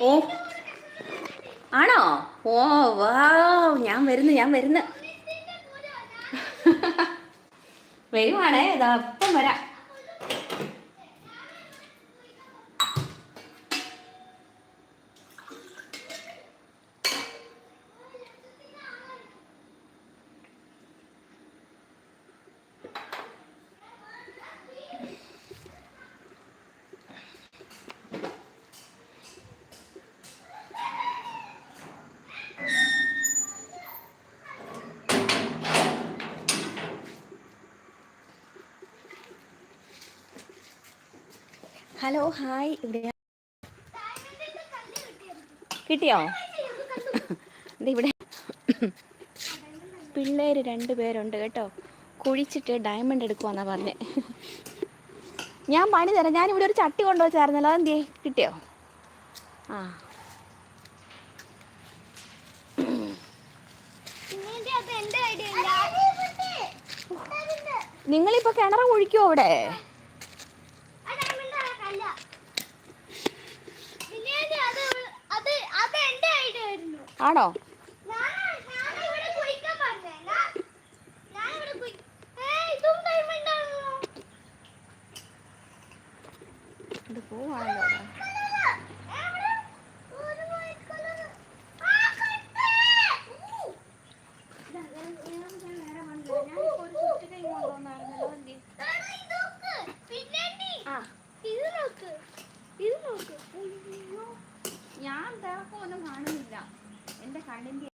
ഓ. ആണോ? ഓ വാ ഞാൻ വരുന്നു ഞാൻ വരുന്നു. വരുവാണേ ഇതാ അപ്പം വരാം. Hello hi. ഇവിടെ കിട്ടിയോ? ഇവിടെ പിള്ളേര് രണ്ട് പേരുണ്ട് കേട്ടോ. കുഴിച്ചിട്ട് ഡയമണ്ട് എടുക്കുവാന്നാ പറഞ്ഞേ. ഞാൻ പണി തരാം. ഞാനിവിടെ ഒരു ചട്ടി കൊണ്ടുവച്ചായിരുന്നല്ലോ. അതെന്തേ കിട്ടിയോ? ആ. നിങ്ങളിപ്പോ കിണർ കുഴിക്കുവോ അവിടെ ആ diamond ആ കല്ല. ഇതിന്റെ അത് അത് അത് എന്റെ ഐഡിയ ആയിരുന്നു ആണോ ഞാനാ- ഞാനാ ഇവിടെ കുഴിക്കാൻ പറഞ്ഞേ. ഞാൻ- ഞാനിവിടെ കുഴി- ഏയ്, ഇതും diamond ആണല്ലോ. ഇത് പോവാണല്ലോ അവിടെ. ഏ, ഇവിടെ ഒരു white colour. ആ, ഊ. ഇതാ, ഞാൻ- ഞാൻ- ഞാൻ നേരെ വന്നു. ഞാനിപ്പോ ഒരു ചുറ്റിക കൊണ്ടുവന്നായിരുന്നല്ലോ, എന്തി? എടാ, ഇത് നോക്ക്. പിന്നെ നീ. ആ ഇത് നോക്ക്. ഇത് നോക്ക്. അയ്യോ. ഞാൻ തിളക്കമൊന്നും കാണുന്നില്ല എന്റെ കണ്ണിന്റെ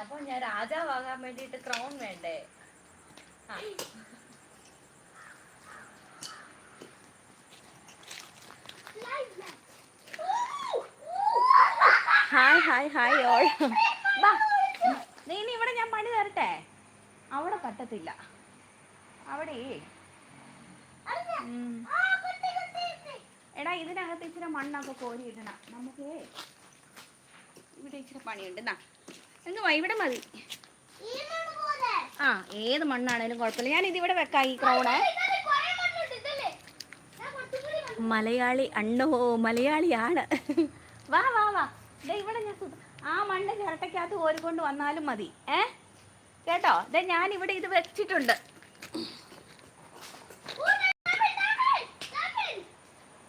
അപ്പൊ ഞാൻ രാജാവാകാൻ വേണ്ടിട്ട് ക്രൗൺ വേണ്ടേ. ഹായ് ഹായ് ഹായ് ഓൾ നീ ഇവിടെ ഞാൻ പണി തരട്ടെ? അവിടെ പറ്റത്തില്ല. അവിടെ. എടാ ഇതിനകത്ത് ഇച്ചിരി മണ്ണൊക്കെ കോരി ഇടണം നമുക്ക് ഇവിടെ ഇച്ചിരി പണിയുണ്ട്. എന്നാ വാ ഇവിടെ മതി. ആ ഏത് മണ്ണാണേലും കുഴപ്പമില്ല. ഞാൻ ഇതിവിടെ വെക്കാം ഈ ക്രൗണ് മലയാളി അണ്ണോ മലയാളിയാണ്. വാ വാ വാ. ദേ ഇവിടെ ഞാൻ ആ മണ്ണ് ചിരട്ടയ്ക്കകത്ത് കോരിക്കൊണ്ട് വന്നാലും മതി. ഏ? കേട്ടോ? ദേ ഇവിടെ ഇത് വെച്ചിട്ടുണ്ട് ഓ, diamond, diamond, diamond.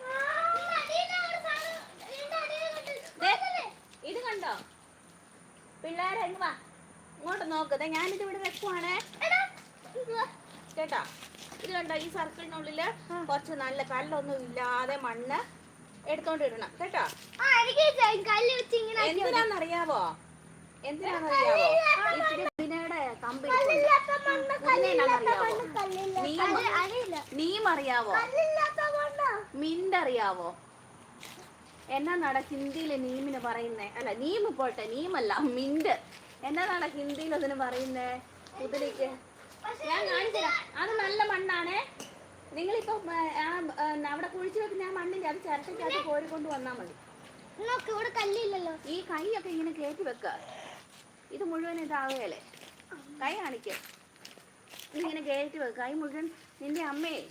ആ, ഇതിന്റെ അടിയിലാ ഒരു സാധനം. ഇതിന്റെ അടിയിലുണ്ട്. ദേ, അതല്ലേ? ഇത് കണ്ടോ പിള്ളേരെ ഇങ്ങ് വാ. ഇങ്ങോട്ട് നോക്ക്. ദേ ഞാനിത് ഇവിടെ വെക്കുവാണേ. കേട്ടാ? ഇത് കണ്ടോ ഈ സർക്കിളിനുള്ളിൽ കുറച്ച് നല്ല കല്ലൊന്നും ഇല്ലാതെ മണ്ണ് എടുത്തോണ്ട് ഇടണം കേട്ടോ. എന്തിനാന്നറിയാവോ? എന്തിനാന്നറിയാവോ? കമ്പ് നീ. നീം അറിയാവോ. മിന്റ് അറിയാവോ എന്നാന്നാണ് ഹിന്ദിയിൽ നീമിന് പറയുന്നേ? അല്ല നീമ് പോട്ടെ നീമല്ല മിണ്ട്. എന്നാണ് ഹിന്ദിയിൽ അതിന് പറയുന്നേ? കുതിരയ്ക്ക് ഞാൻ കാണിച്ചുതരാം. അത് നല്ല മണ്ണാണേ. നിങ്ങളിപ്പോ ആ, അവിടെ കുഴിച്ചു വെക്കുന്ന ആ മണ്ണിന്റെ അത് ചിരട്ടയ്ക്കകത്ത് കോരിക്കൊണ്ട് വന്നാൽ മതി. ഇവിടെ കല്ലില്ലല്ലോ. ഈ കൈയൊക്കെ ഇങ്ങനെ കയറ്റി വെക്ക. ഇത് മുഴുവൻ ഇതാവുകയല്ലേ കൈ കാണിക്ക. ഇങ്ങനെ കയറ്റി വെക്ക. കൈ മുഴുവൻ നിന്റെ അമ്മയെ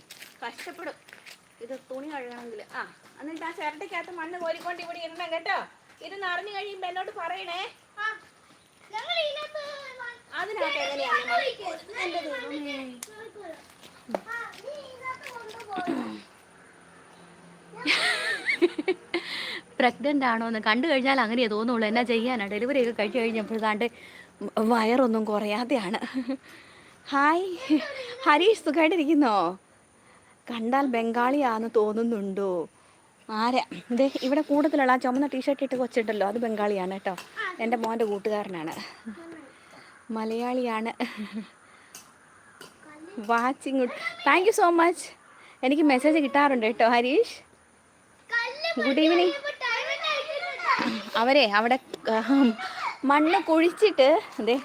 കഷ്ടപ്പെടും. ഇത് തുണി കഴുകണമെങ്കിൽ. ആ എന്നിട്ട് ആ ചിരട്ടയ്ക്കകത്ത് മണ്ണ് കോരിക്കൊണ്ട് ഇവിടെ ഇടണം കേട്ടോ. ഇത് നിറഞ്ഞു കഴിയുമ്പോ എന്നോട് പറയണേ. അതിനകത്ത് എങ്ങനെയാണ്. പ്രഗ്നന്റ് ആണോ എന്ന് കണ്ടു കഴിഞ്ഞാൽ അങ്ങനെയേ തോന്നുള്ളൂ. എന്നാ ചെയ്യാനാ? ഡെലിവറി ഒക്കെ കഴിച്ചു കഴിഞ്ഞപ്പോഴാണ്ട് വയറൊന്നും കുറയാതെയാണ്. ഹായ് ഹരീഷ് സുഖമായിട്ടിരിക്കുന്നോ കണ്ടാൽ ബംഗാളിയാന്ന് തോന്നുന്നുണ്ടോ? ആരാ? ഇതേ ഇവിടെ കൂടുതലുള്ള ആ ചുമന്ന ടീഷർട്ട് ഇട്ട് കൊച്ചിട്ടല്ലോ അത് ബംഗാളിയാണ് കേട്ടോ. എന്റെ മോന്റെ കൂട്ടുകാരനാണ്. മലയാളിയാണ്. Watching good thank you so much എനിക്ക് മെസ്സേജ് കിട്ടാറുണ്ട് കേട്ടോ ഹരീഷ്. Good evening. അവരെ അവിടെ മണ്ണ് കുഴിച്ചിട്ട് അതെ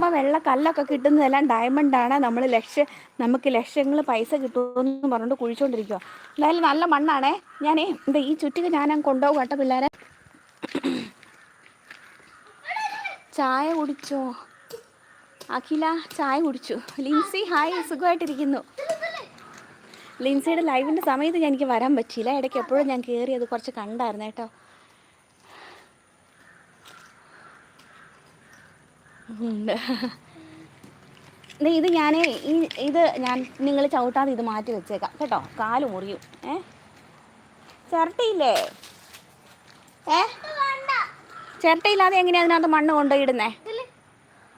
അപ്പോൾ വെള്ള കല്ലൊക്കെ കിട്ടുന്നതെല്ലാം ഡയമണ്ട് ആണ്. നമ്മൾ ലക്ഷ്യം നമുക്ക് ലക്ഷ്യങ്ങൾ പൈസ കിട്ടുമെന്ന് പറഞ്ഞുകൊണ്ട് കുഴിച്ചുകൊണ്ടിരിക്കുക എന്തായാലും നല്ല മണ്ണാണേ. ഞാനേ എന്താ ഈ ചുറ്റിക ഞാൻ കൊണ്ടുപോകും കേട്ടോ പിള്ളേരെ. ചായ കുടിച്ചോ? അഖില ചായ കുടിച്ചു. ലിൻസി ഹായ് സുഖമായിട്ടിരിക്കുന്നു. ലിൻസിയുടെ ലൈവിന്റെ സമയത്ത് ഞാൻ എനിക്ക് വരാൻ പറ്റിയില്ല. ഇടയ്ക്ക് എപ്പോഴും ഞാൻ കയറി അത് കുറച്ച് കണ്ടായിരുന്നു കേട്ടോ. ഉണ്ട്. ഇത് ഞാൻ ഈ ഇത് ഞാൻ നിങ്ങൾ ചവിട്ടാതെ ഇത് മാറ്റി വെച്ചേക്കാം. കേട്ടോ? കാൽ മുറിയും. ഏ? ചിരട്ടയില്ലേ? ഏ. ചിരട്ടയില്ലാതെ എങ്ങനെയാ അതിനകത്ത് മണ്ണ് കൊണ്ടുപോയിടുന്നേ?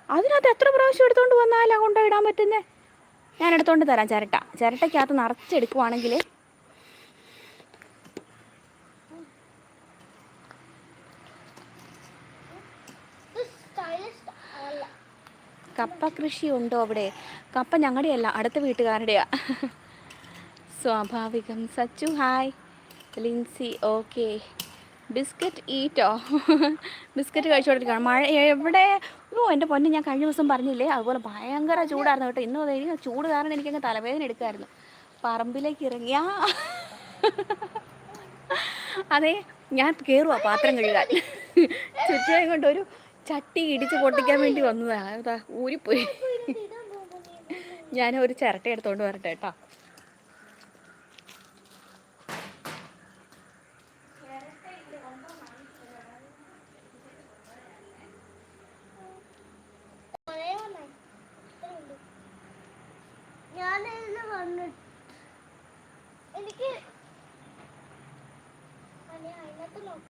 അതിനകത്ത് എത്ര പ്രാവശ്യം എടുത്തുകൊണ്ട് വന്നാലാ കൊണ്ടുപോയിടാൻ പറ്റുന്നേ? ഞാൻ എടുത്തോണ്ട് തരാം ചിരട്ട. ചിരട്ടയ്ക്കകത്ത് നിറച്ചെടുക്കുവാണെങ്കിൽ ഇത് stylish അല്ല. കപ്പ കൃഷി ഉണ്ടോ അവിടെ? കപ്പ ഞങ്ങളുടെയല്ല അടുത്ത വീട്ടുകാരുടെയാ. സ്വാഭാവികം. Sachu hi. Lincy okay. Biscuit ഈറ്റോ? Biscuit കഴിച്ചുകൊണ്ടിരിക്കുകയാണ്. മഴ എവിടെ? ഓ എന്റെ പൊന്നെ ഞാൻ കഴിഞ്ഞ ദിവസം പറഞ്ഞില്ലേ അതുപോലെ ഭയങ്കര ചൂടായിരുന്നു കേട്ടോ. ഇന്നും അതെ ചൂട് കാരണം എനിക്കങ്ങ് തലവേദന എടുക്കായിരുന്നു. പറമ്പിലേക്ക് ഇറങ്ങിയാ അതെ ഞാൻ കയറുവാ പാത്രം കഴുകാൻ. ചുറ്റും കൊണ്ട് ഒരു ചട്ടി ഇടിച്ച് പൊട്ടിക്കാൻ വേണ്ടി വന്നതാണ് അതാ ഊരിപ്പോയി. ഞാൻ ഒരു ചിരട്ട എടുത്തോണ്ട് വരട്ടെ കേട്ടോ ഞാൻ ഒന്നായി. ഇത്രയുണ്ട്. ഞാനിതിൽ വന്ന് എനിക്ക് ആ, ഞാൻ അതിനകത്ത് നോക്കാം.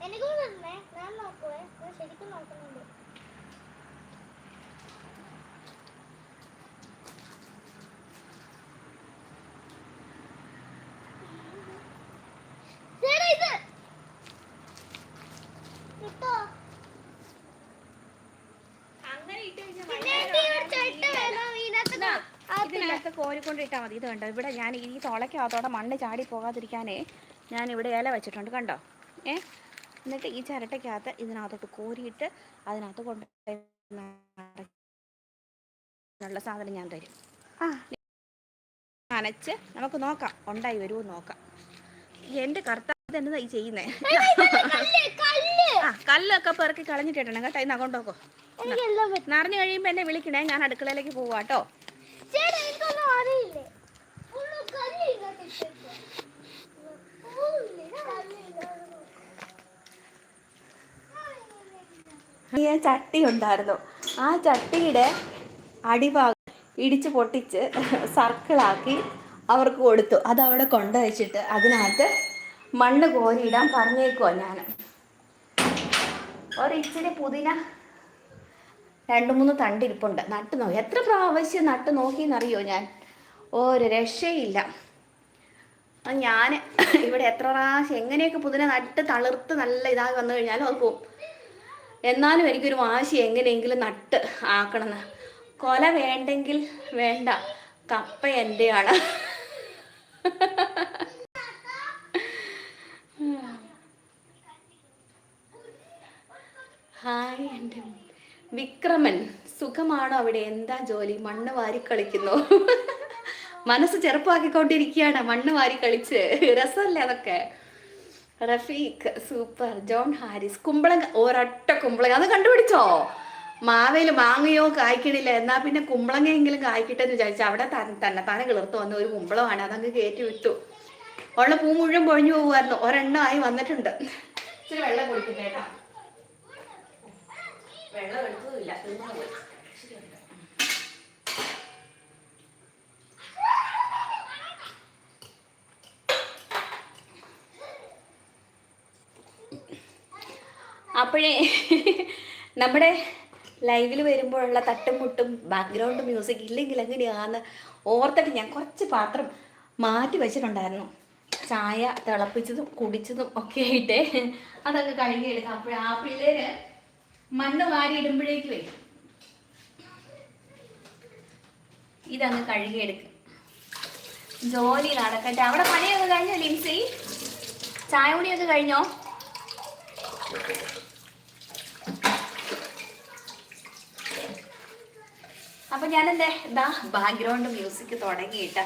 എനിക്ക് തരണേ ഞാൻ നോക്കുവേ. ഞാൻ ശരിക്കും നോക്കുന്നുണ്ട്. ഇതിനകത്ത്. ഇതിനകത്ത് മതി. ഇത് കണ്ടോ? ഇവിടെ ഞാൻ ഈ തുളയ്ക്കകത്തോടെ മണ്ണ് ചാടി പോകാതിരിക്കാനേ ഞാൻ ഇവിടെ ഇല വെച്ചിട്ടുണ്ട്. കണ്ടോ? ഏ? എന്നിട്ട് ഈ ചിരട്ടയ്ക്കകത്ത് ഇതിനകത്തോട്ട് കോരിയിട്ട് അതിനകത്ത് കൊണ്ട് ഉള്ള സാധനം ഞാൻ തരും. നനച്ച് നമുക്ക് നോക്കാം ഉണ്ടായി വരുമോ നോക്കാം എന്റെ കർത്താവ് എന്നതാ ഈ ചെയ്യുന്നേ. ആ കല്ലൊക്കെ പെറുക്കി കളഞ്ഞിട്ടിടണം കേട്ടോ ഇന്ന് പറ്റും. നിറഞ്ഞു കഴിയുമ്പോൾ എന്നെ വിളിക്കണേ ഞാൻ അടുക്കളയിലേക്ക് പോവാട്ടോ ചേട്ടാ, എനിക്കൊന്നും അറിയില്ലേ. ഈ ചട്ടി ഉണ്ടായിരുന്നു. ആ ചട്ടിയുടെ അടിഭാഗം ഇടിച്ച് പൊട്ടിച്ച് സർക്കിളാക്കി അവർക്ക് കൊടുത്തു. അത് അവിടെ കൊണ്ടുവച്ചിട്ട് അതിനകത്ത് മണ്ണ് കോരിയിടാൻ പറഞ്ഞേക്കുവാ ഞാൻ ഒരിച്ചിരി പുതിന രണ്ട് മൂന്ന് തണ്ടിരിപ്പുണ്ട്. നട്ട് നോക്കി എത്ര പ്രാവശ്യം നട്ട് നോക്കിയെന്നറിയോ ഞാൻ? ഒരു രക്ഷയില്ല. ഞാൻ ഇവിടെ എത്ര പ്രാവശ്യം എങ്ങനെയൊക്കെ പുതിന നട്ട് തളിർത്ത് നല്ല ഇതായി വന്നു കഴിഞ്ഞാലും അത് പോവും. എന്നാലും എനിക്കൊരു വാശി എങ്ങനെയെങ്കിലും നട്ട് ആക്കണമെന്ന്. കൊല വേണ്ടെങ്കിൽ വേണ്ട. കപ്പ എന്റെയാണ് ഹായ് എന്റെ വിക്രമൻ. സുഖമാണോ അവിടെ? എന്താ ജോലി? മണ്ണ് വാരി കളിക്കുന്നു. മനസ്സ് ചെറുപ്പമാക്കിക്കൊണ്ടിരിക്കുകയാണ് മണ്ണ് വാരി കളിച്ച്. രസമല്ലേ അതൊക്കെ? റഫീഖ് സൂപ്പർ. ജോൺ ഹാരിസ് കുമ്പളങ്ങ ഒരൊറ്റ കുമ്പളങ്ങ. അത് കണ്ടുപിടിച്ചോ? മാവേൽ മാങ്ങയോ കായ്ക്കണില്ല. എന്നാ പിന്നെ കുമ്പളങ്ങയെങ്കിലും കായ്ക്കട്ടെ എന്ന് വിചാരിച്ചു അവിടെ തന്നെ തന്നെ താനെ കിളിർത്ത് വന്ന ഒരു കുമ്പളമാണ്. അതങ്ങ് കയറ്റി വിട്ടു. ഉള്ള പൂ മുഴുവൻ പൊഴിഞ്ഞു പോകുമായിരുന്നു ഒരെണ്ണം ആയി വന്നിട്ടുണ്ട്. ഇച്ചിരി വെള്ളം കുടിക്കുന്നേട്ടാ. വെള്ളം എടുത്തതുമില്ല. അപ്പോഴേ നമ്മുടെ ലൈവിൽ വരുമ്പോഴുള്ള തട്ടും മുട്ടും ബാക്ക്ഗ്രൗണ്ട് മ്യൂസിക് ഇല്ലെങ്കിൽ എങ്ങനെയാന്ന് ഓർത്തിട്ട് ഞാൻ കുറച്ച് പാത്രം മാറ്റി വെച്ചിട്ടുണ്ടായിരുന്നു. ചായ തിളപ്പിച്ചതും കുടിച്ചതും ഒക്കെ ആയിട്ട് അതൊക്കെ കഴുകിയെടുക്കാം അപ്പോൾ ആ പിള്ളേര് മണ്ണ് വാരി ഇടുമ്പോഴേക്ക് വരും ഇതങ്ങ് കഴുകിയെടുക്കും ജോലി നടക്കട്ടെ. അവിടെ പണിയൊക്കെ കഴിഞ്ഞോ ലിംസി ചായ കുടിയൊക്കെ കഴിഞ്ഞോ? അപ്പൊ ഞാൻ എന്റെ ഇതാ ബാക്ക്ഗ്രൗണ്ട് മ്യൂസിക് തുടങ്ങിയിട്ട.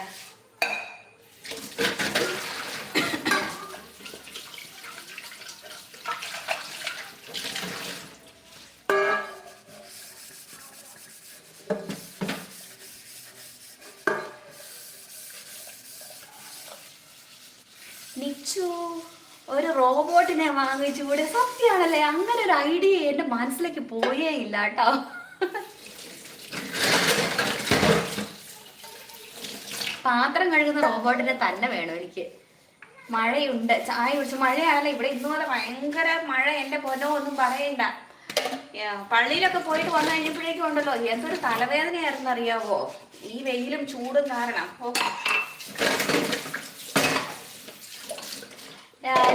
നിച്ചു ഒരു റോബോട്ടിനെ വാങ്ങിച്ചുകൂടെ സത്യമാണല്ലേ അങ്ങനെ ഒരു ഐഡിയ എന്റെ മനസ്സിലേക്ക് പോയേ ഇല്ല കേട്ടോ പാത്രം കഴുകുന്ന റോബോട്ടിനെ തന്നെ വേണം എനിക്ക്. മഴയുണ്ട്. ചായ കുടിച്ചു മഴയാണല്ലോ ഇവിടെ ഇന്നുപോലെ ഭയങ്കര മഴ എന്റെ പൊന്നോ ഒന്നും പറയണ്ട. പള്ളിയിലൊക്കെ പോയിട്ട് വന്നു കഴിഞ്ഞപ്പോഴേക്കും ഉണ്ടല്ലോ എന്തൊരു തലവേദനയായിരുന്നു അറിയാവോ? ഈ വെയിലും ചൂടും കാരണം. ഓ.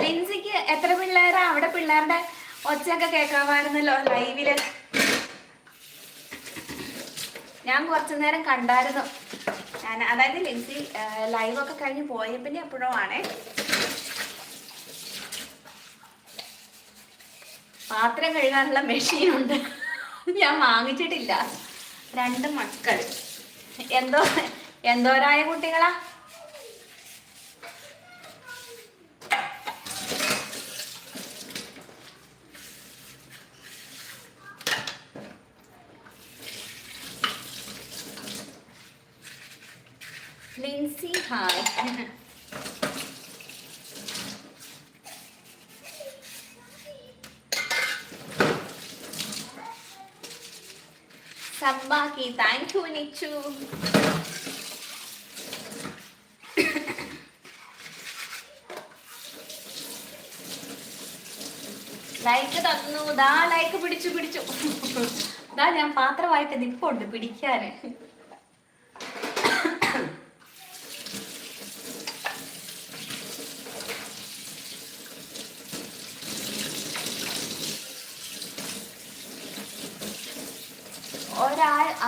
ലിൻസിക്ക് എത്ര പിള്ളേരാ? അവിടെ പിള്ളേരുടെ ഒച്ചയൊക്കെ കേൾക്കാമായിരുന്നല്ലോ ലൈവിൽ. ഞാൻ കുറച്ചു നേരം കണ്ടായിരുന്നു. ഞാൻ അതായത് ലിൻസി ഒക്കെ കഴിഞ്ഞ് പോയ പിന്നെ എപ്പോഴും ആണേ. പാത്രം കഴുകാനുള്ള മെഷീൻ ഉണ്ട്. ഞാൻ വാങ്ങിച്ചിട്ടില്ല. രണ്ട് മക്കൾ. എന്തോ എന്തോരായ കുട്ടികളാ ലിൻസി ഹായ് സബ്ബാക്കി താങ്ക് യു നിച്ചു ലൈക്ക് തന്നു. ദാ ലൈക്ക് പിടിച്ചു പിടിച്ചു. ദാ ഞാൻ പാത്രമായിട്ട് നിപ്പുണ്ട് പിടിക്കാന്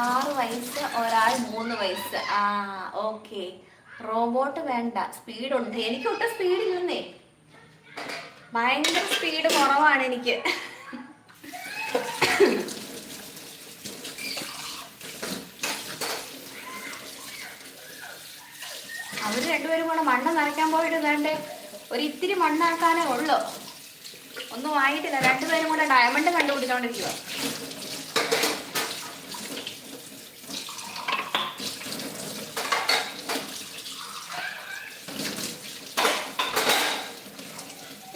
ആറ് വയസ്സ് ഒരാൾ മൂന്ന് വയസ്സ്. ആ ഓക്കെ. റോബോട്ട് വേണ്ട. സ്പീഡ് ഉണ്ട് എനിക്ക് ഒട്ടും സ്പീഡ് ഇല്ലെന്നേ ഭയങ്കര സ്പീഡ് കുറവാണ് എനിക്ക്. അവർ രണ്ടുപേരും കൂടെ മണ്ണ് നനയ്ക്കാൻ പോയിട്ട് വേണ്ടേ ഒരു ഇത്തിരി മണ്ണാക്കാനേ ഉള്ളൂ. ഒന്നും ആയിട്ടില്ല. രണ്ടുപേരും കൂടെ ഡയമണ്ട് കണ്ടുപിടിച്ചോണ്ടിരിക്കുക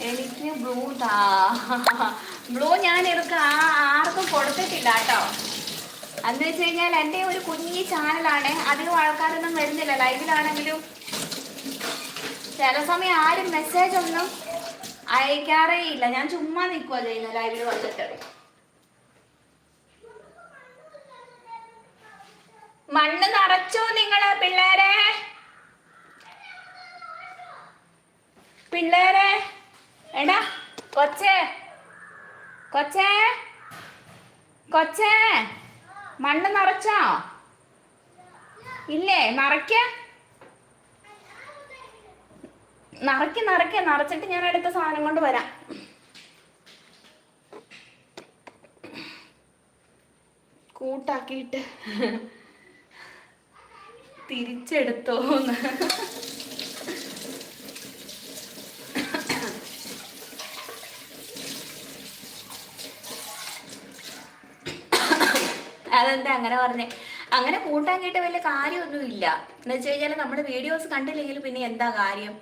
എനിക്ക് ബ്ലൂ താ ബ്ലൂ ഞാൻ എടുക്ക ആർക്കും കൊടുത്തിട്ടില്ല കേട്ടോ. എന്ന് വെച്ച് കഴിഞ്ഞാൽ എന്റെ ഒരു കുഞ്ഞി ചാനലാണ്. അധികം ആൾക്കാരൊന്നും വരുന്നില്ല. ലൈവിലാണെങ്കിലും ചില സമയം ആരും മെസ്സേജ് ഒന്നും അയക്കാറേ ഇല്ല ഞാൻ ചുമ്മാ നിൽക്കുക ചെയ്യുന്ന ലൈവിൽ വന്നിട്ട്. മണ്ണ് നിറച്ചോ നിങ്ങൾ പിള്ളേരെ. പിള്ളേരെ. എടാ കൊച്ചേ. കൊച്ചേ. കൊച്ചേ. മണ്ണ് നിറച്ചോ? ഇല്ലേ നിറയ്ക്ക. നിറയ്ക്ക് നിറയ്ക്ക. നിറച്ചിട്ട് ഞാൻ അടുത്ത സാധനം കൊണ്ട് വരാം. കൂട്ടാക്കിയിട്ട് തിരിച്ചെടുത്തോന്ന്. അതെന്താ അങ്ങനെ പറഞ്ഞേ? അങ്ങനെ കൂട്ടാൻ കേട്ട വലിയ കാര്യമൊന്നും ഇല്ല. എന്ന് വെച്ച് കഴിഞ്ഞാൽ നമ്മുടെ വീഡിയോസ് കണ്ടില്ലെങ്കിൽ പിന്നെ എന്താ കാര്യം?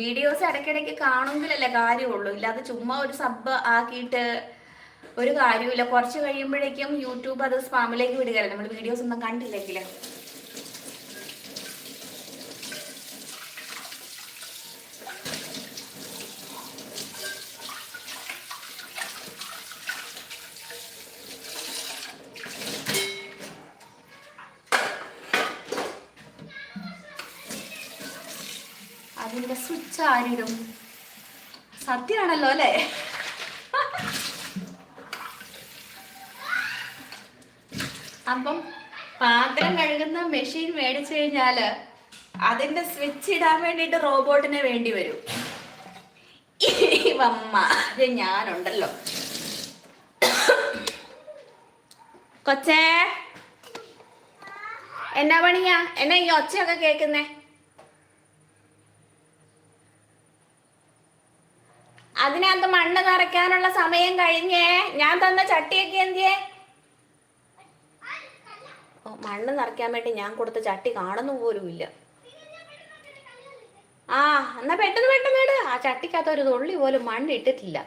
വീഡിയോസ് ഇടയ്ക്കിടയ്ക്ക് കാണുമെങ്കിലല്ലേ കാര്യമുള്ളൂ. ഇല്ലാതെ ചുമ്മാ ഒരു സബ് ആക്കിയിട്ട് ഒരു കാര്യമില്ല കുറച്ച് കഴിയുമ്പോഴേക്കും യൂട്യൂബ് അത് സ്പാമിലേക്ക് വിടുകയല്ലേ? നമ്മൾ വീഡിയോസ് ഒന്നും കണ്ടില്ലെങ്കിൽ അതിന്റെ സ്വിച്ച് ആരിടും? സത്യമാണല്ലോ അല്ലേ? അപ്പം പാത്രം കഴുകുന്ന മെഷീൻ മേടിച്ചു കഴിഞ്ഞാൽ അതിന്റെ സ്വിച്ച് ഇടാൻ വേണ്ടിട്ട് റോബോട്ടിനെ വേണ്ടി വരും. ഞാനുണ്ടല്ലോ. കൊച്ചേ എന്നാ പണിയാ? എന്നാ ഈ ഒച്ചയൊക്കെ കേക്കുന്നേ അതിനകത്ത് മണ്ണ് നിറയ്ക്കാനുള്ള സമയം കഴിഞ്ഞേ. ഞാൻ തന്ന ചട്ടിയൊക്കെ എന്തിയേ? ഓ മണ്ണ് നിറയ്ക്കാൻ വേണ്ടി ഞാൻ കൊടുത്ത ചട്ടി കാണുന്നു പോലും ഇല്ല. ആ എന്നാ പെട്ടെന്ന് പെട്ടെന്ന് ഇട്. ആ ചട്ടിക്കകത്ത് ഒരു തുള്ളി പോലും മണ്ണ് ഇട്ടിട്ടില്ല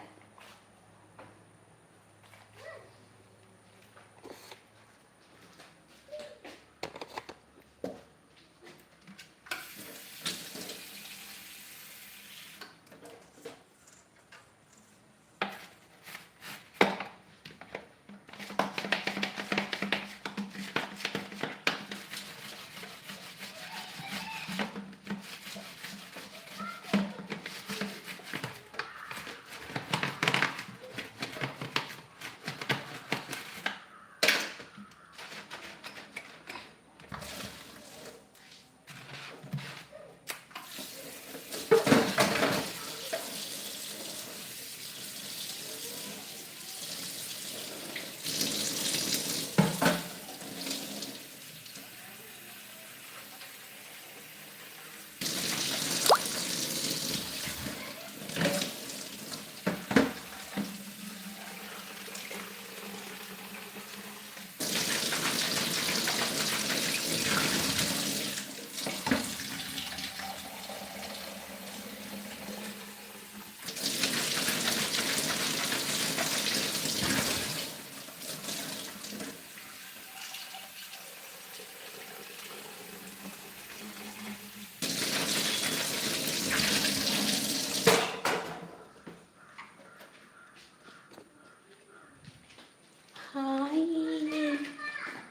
ഹായ്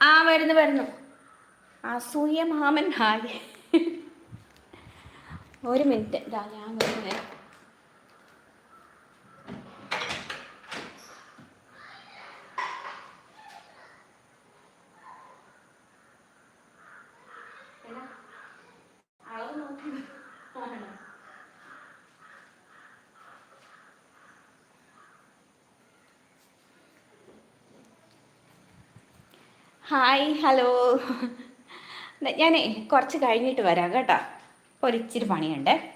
ആ വരുന്നു വരുന്നു അസൂയ മാമൻ ഹായ് ഒരു മിനിറ്റ് ഇതാ ഞാൻ വരുന്നേ എടാ, അളവ് നോക്കുന്നു. ആണോ? ഹായ് ഹലോ ഞാനേ കുറച്ച് കഴിഞ്ഞിട്ട് വരാം കേട്ടോ. ഇപ്പോൾ ഒരിച്ചിരി പണിയുണ്ടേ.